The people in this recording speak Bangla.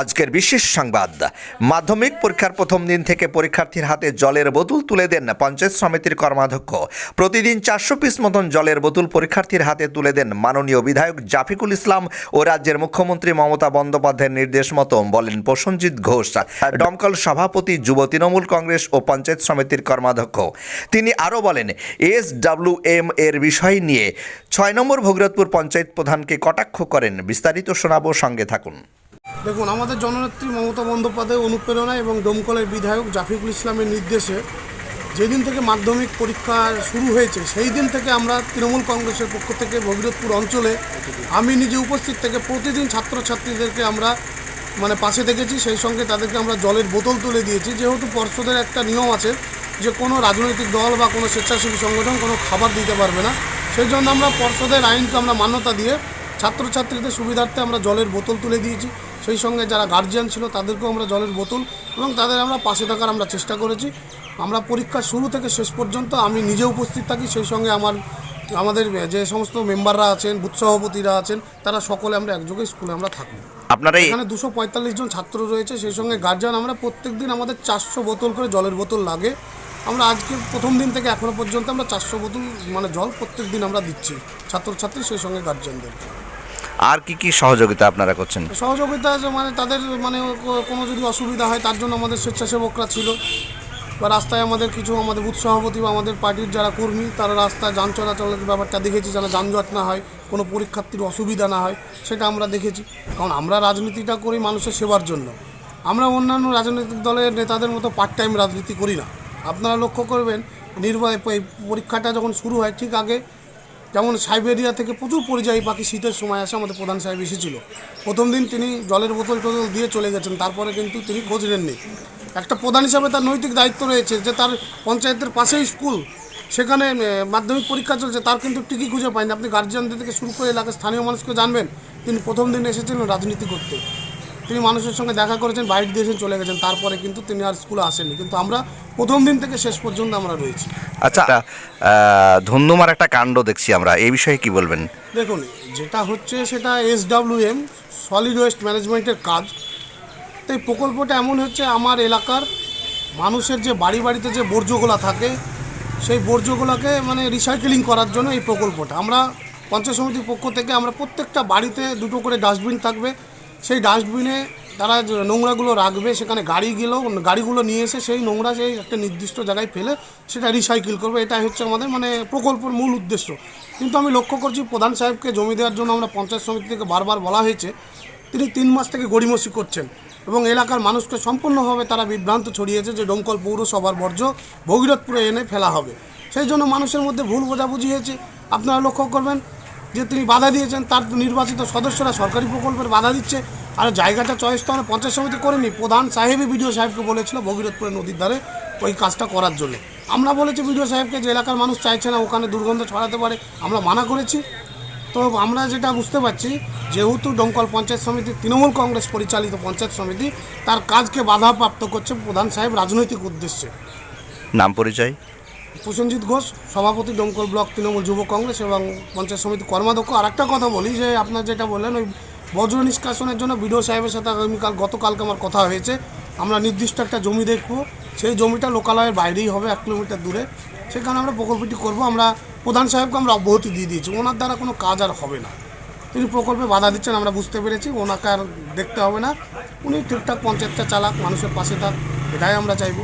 আজকের বিশেষ সংবাদ। মাধ্যমিক পরীক্ষার প্রথম দিন থেকে পরীক্ষার্থীর হাতে জলের বোতল তুলে দেন পঞ্চায়েত সমিতির কর্মাধ্যক্ষ। প্রতিদিন চারশো পিস মতন জলের বোতল পরীক্ষার্থীর হাতে তুলে দেন মাননীয় বিধায়ক জাফিকুল ইসলাম ও রাজ্যের মুখ্যমন্ত্রী মমতা বন্দ্যোপাধ্যায়ের নির্দেশ মতো বলেন প্রসঞ্জিৎ ঘোষ, দমকল সভাপতি যুব তৃণমূল কংগ্রেস ও পঞ্চায়েত সমিতির কর্মাধ্যক্ষ। তিনি আরও বলেন, এস ডাব্লিউ এম এর বিষয় নিয়ে ছয় নম্বর ভগীরথপুর পঞ্চায়েত প্রধানকে কটাক্ষ করেন। বিস্তারিত শোনাবো সঙ্গে থাকুন। দেখুন, আমাদের জননেত্রী মমতা বন্দ্যোপাধ্যায় অনুপ্রেরণা এবং দমকলের বিধায়ক জাফিকুল ইসলামের নির্দেশে যেদিন থেকে মাধ্যমিক পরীক্ষা শুরু হয়েছে, সেই দিন থেকে আমরা তৃণমূল কংগ্রেসের পক্ষ থেকে ভগীরথপুর অঞ্চলে আমি নিজে উপস্থিত থেকে প্রতিদিন ছাত্রছাত্রীদেরকে আমরা মানে পাশে দেখেছি, সেই সঙ্গে তাদেরকে আমরা জলের বোতল তুলে দিয়েছি। যেহেতু পর্ষদের একটা নিয়ম আছে যে কোনো রাজনৈতিক দল বা কোনো স্বেচ্ছাসেবী সংগঠন কোনো খাবার দিতে পারবে না, সেই জন্য আমরা পর্ষদের আইনকে আমরা মান্যতা দিয়ে ছাত্রছাত্রীদের সুবিধার্থে আমরা জলের বোতল তুলে দিয়েছি। সেই সঙ্গে যারা গার্জিয়ান ছিল তাদেরকেও আমরা জলের বোতল এবং তাদের আমরা পাশে থাকার আমরা চেষ্টা করেছি। আমরা পরীক্ষা শুরু থেকে শেষ পর্যন্ত আমি নিজে উপস্থিত থাকি সেই সঙ্গে আমার আমাদের যে সমস্ত মেম্বাররা আছেন বুথ সভাপতিরা আছেন তারা সকলে আমরা একযোগে স্কুলে আমরা থাকি। আপনারা এখানে দুশো পঁয়তাল্লিশ জন ছাত্র রয়েছে সেই সঙ্গে গার্জিয়ান আমরা প্রত্যেক দিন আমাদের চারশো বোতল করে জলের বোতল লাগে। আমরা আজকে প্রথম দিন থেকে এখনও পর্যন্ত আমরা চারশো বোতল মানে জল প্রত্যেক দিন আমরা দিচ্ছি ছাত্রছাত্রী সেই সঙ্গে গার্জিয়ানদের আর কি কি সহযোগিতা আপনারা করছেন? সহযোগিতা মানে তাদের মানে কোনো যদি অসুবিধা হয়, তার জন্য আমাদের স্বেচ্ছাসেবকরা ছিল। বা রাস্তায় আমাদের কিছু, আমাদের বুথ সভাপতি বা আমাদের পার্টির যারা কর্মী, তারা রাস্তায় যান চলাচলের ব্যাপারটা দেখেছি, যেন যানজট না হয়, কোনো পরীক্ষার্থীর অসুবিধা না হয়, সেটা আমরা দেখেছি। কারণ আমরা রাজনীতিটা করি মানুষের সেবার জন্য। আমরা অন্যান্য রাজনৈতিক দলের নেতাদের মতো পার্ট টাইম রাজনীতি করি না। আপনারা লক্ষ্য করবেন, নির্বাহী পরীক্ষাটা যখন শুরু হয়, ঠিক আগে যেমন সাইবেরিয়া থেকে প্রচুর পরিযায়ী পাখি শীতের সময় আসে আমাদের প্রধান সাহেব এসেছিল। প্রথম দিন তিনি জলের বোতল টোতল দিয়ে চলে গেছেন, তারপরে কিন্তু তিনি খোঁজ নেননি। একটা প্রধান হিসাবে তার নৈতিক দায়িত্ব রয়েছে যে তার পঞ্চায়েতের পাশেই স্কুল, সেখানে মাধ্যমিক পরীক্ষা চলছে, তার কিন্তু টিকি খুঁজে পায়নি। আপনি গার্জিয়ানদের থেকে শুরু করে এলাকার স্থানীয় মানুষকে জানবেন, তিনি প্রথম দিন এসেছিলেন রাজনীতি করতে। তিনি মানুষের সঙ্গে দেখা করেছেন বাইরে দিয়েছেন চলে গেছেন তারপরে কিন্তু তিনি আর স্কুলে আসেননি। কিন্তু আমরা প্রথম দিন থেকে শেষ পর্যন্ত আমরা রয়েছি। আচ্ছা আহ, ধুন্ধুমার একটা কাণ্ড দেখছি আমরা এই বিষয়ে কি বলবেন? দেখুন যেটা হচ্ছে সেটা এস এম সলিড ওয়েস্ট ম্যানেজমেন্টের কাজ। তো এই প্রকল্পটা এমন হচ্ছে আমার এলাকার মানুষের যে বাড়ি বাড়িতে যে বর্জ্যগুলো থাকে সেই বর্জ্যগুলোকে মানে রিসাইকেলিং করার জন্য এই প্রকল্পটা। আমরা পঞ্চায়েত সমিতির পক্ষ থেকে আমরা প্রত্যেকটা বাড়িতে দুটো করে ডাস্টবিন থাকবে সেই ডাস্টবিনে তারা নোংরাগুলো রাখবে, সেখানে গাড়িগুলো গাড়িগুলো নিয়ে এসে সেই নোংরা সেই একটা নির্দিষ্ট জায়গায় ফেলে সেটা রিসাইকেল করবে। এটাই হচ্ছে আমাদের মানে প্রকল্পের মূল উদ্দেশ্য। কিন্তু আমি লক্ষ্য করছি প্রধান সাহেবকে জমি দেওয়ার জন্য আমরা পঞ্চায়েত সমিতি থেকে বারবার বলা হয়েছে, তিনি তিন মাস থেকে গড়িমসি করছেন এবং এলাকার মানুষকে সম্পূর্ণভাবে তারা বিভ্রান্ত ছড়িয়েছে যে ডোমকল পৌরসভার বর্জ্য ভগীরথপুরে এনে ফেলা হবে। সেই জন্য মানুষের মধ্যে ভুল বোঝাবুঝি হয়েছে। আপনারা লক্ষ্য করবেন যে তিনি বাধা দিয়েছেন, তার নির্বাচিত সদস্যরা সরকারি প্রকল্পের বাধা দিচ্ছে। আর জায়গাটা চয়েস তো আমরা পঞ্চায়েত সমিতি করিনি। প্রধান সাহেবই বিডিও সাহেবকে বলেছিল ভগীরথপুরের নদীর ধারে ওই কাজটা করার জন্য। আমরা বলেছি বিডিও সাহেবকে যে এলাকার মানুষ চাইছে না, ওখানে দুর্গন্ধ ছড়াতে পারে, আমরা মানা করেছি। তো আমরা যেটা বুঝতে পারছি, যেহেতু ডোমকল পঞ্চায়েত সমিতি, তৃণমূল কংগ্রেস পরিচালিত পঞ্চায়েত সমিতি, তার কাজকে বাধাপ্রাপ্ত করছে প্রধান সাহেব রাজনৈতিক উদ্দেশ্যে। নাম পরিচয়? প্রসেনজিৎ ঘোষ, সভাপতি ডোমকল ব্লক তৃণমূল যুব কংগ্রেস এবং পঞ্চায়েত সমিতি কর্মাধ্যক্ষ। আর একটা কথা বলি, যে আপনার যেটা বললেন, ওই বজ্র নিষ্কাশনের জন্য বিডিও সাহেবের সাথে আগামীকাল, গতকালকে আমার কথা হয়েছে, আমরা নির্দিষ্ট একটা জমি দেখব। সেই জমিটা লোকালয়ের বাইরেই হবে, এক কিলোমিটার দূরে। সেখানে আমরা প্রকল্পটি করব। আমরা প্রধান সাহেবকে আমরা অব্যাহতি দিয়ে দিয়েছি। ওনার দ্বারা কোনো কাজ আর হবে না। তিনি প্রকল্পে বাধা দিচ্ছেন, আমরা বুঝতে পেরেছি। ওনাকে আর দেখতে হবে না। উনি ঠিকঠাক পঞ্চায়েতটা চালাক, মানুষের পাশে থাক, এটাই আমরা চাইব।